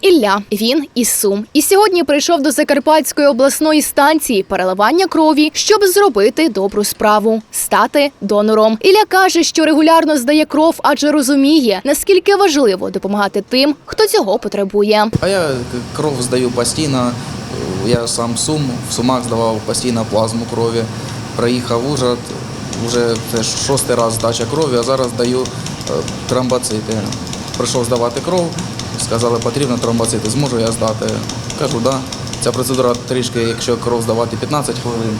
Ілля. Він із Сум. І сьогодні прийшов до Закарпатської обласної станції переливання крові, щоб зробити добру справу стати донором. Ілля каже, що регулярно здає кров, адже розуміє, наскільки важливо допомагати тим, хто цього потребує. А я кров здаю постійно. Я сам Сум, в Сумах здавав постійно плазму крові. Проїхав в Ужгород, вже шостий раз здача крові, а зараз даю е, тромбоцити. Прийшов здавати кров, сказали, потрібно тромбоцити. Зможу я здати? Кажу, да. Ця процедура трішки, якщо кров здавати 15 хвилин,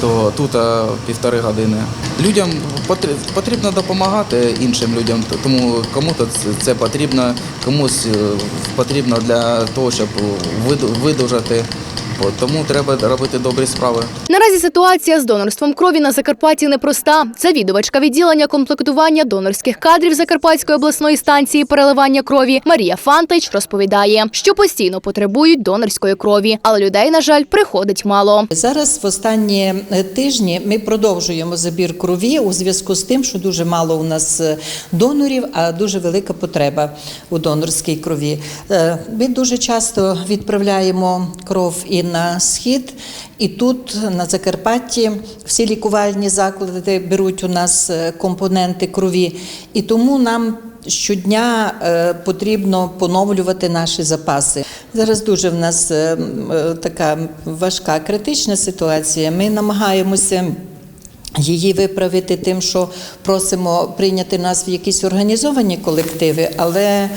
то тут е, півтори години. Людям потрібно допомагати іншим людям, тому кому-то це- потрібно, комусь е, потрібно для того, щоб видужати. От, Тому треба робити добрі справи. Наразі ситуація з донорством крові на Закарпатті непроста. Завідувачка відділення комплектування донорських кадрів Закарпатської обласної станції переливання крові Марія Фантич розповідає, що постійно потребують донорської крові, але людей, на жаль, приходить мало. Зараз в останні тижні ми продовжуємо забір крові у зв'язку з тим, що дуже мало у нас е, донорів, а дуже велика потреба у донорській крові. Е, Ми дуже часто відправляємо кров і на схід, і тут на Закарпатті всі лікувальні заклади беруть у нас е, компоненти крові, і тому нам. Щодня е, потрібно поновлювати наші запаси. Зараз дуже в нас е, така важка критична ситуація. Ми намагаємося. Її виправити тим, що просимо прийняти нас в якісь організовані колективи, але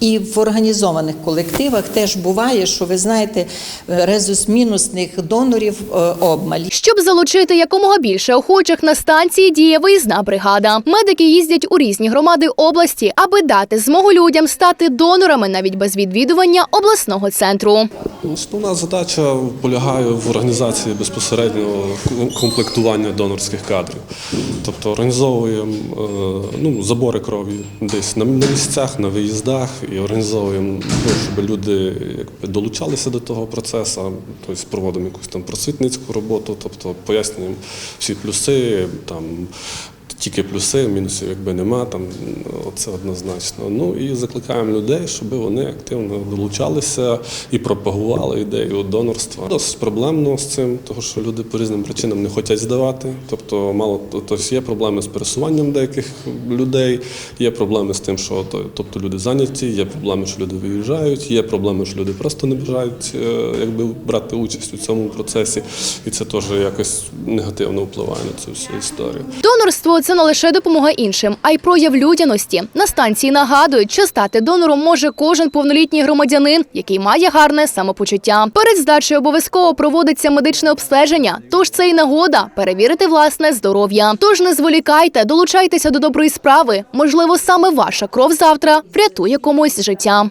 і в організованих колективах теж буває, що ви знаєте, резус-мінусних донорів е, обмаль. Щоб залучити якомога більше охочих на станції діє виїзна бригада. Медики їздять у різні громади області, аби дати змогу людям стати донорами навіть без відвідування обласного центру. Основна задача полягає в організації безпосереднього комплектування донорських кадрів. Тобто організовуємо е, ну, забори крові десь на на місцях, на виїздах і організовуємо, ну, щоб люди якби, долучалися до того процесу, тобто проводимо якусь там просвітницьку роботу, тобто пояснюємо всі плюси, там, тільки плюси, мінусів якби нема, там це однозначно. Ну і закликаємо людей, щоб вони активно долучалися і пропагували ідею донорства. Досить проблемно з цим, тому що люди по різним причинам не хочуть здавати. Тобто, мало тобто є проблеми з пересуванням деяких людей, є проблеми з тим, що тобто люди зайняті, є проблеми, що люди виїжджають, є проблеми, що люди просто не бажають е, якби брати участь у цьому процесі, і це теж якось негативно впливає на цю всю історію. Донорство це не лише допомога іншим, а й прояв людяності. На станції нагадують, що стати донором може кожен повнолітній громадянин, який має гарне самопочуття. Перед здачею обов'язково проводиться медичне обстеження, тож це і нагода перевірити власне здоров'я. Тож не зволікайте, долучайтеся до доброї справи. Можливо, саме ваша кров завтра врятує комусь життя.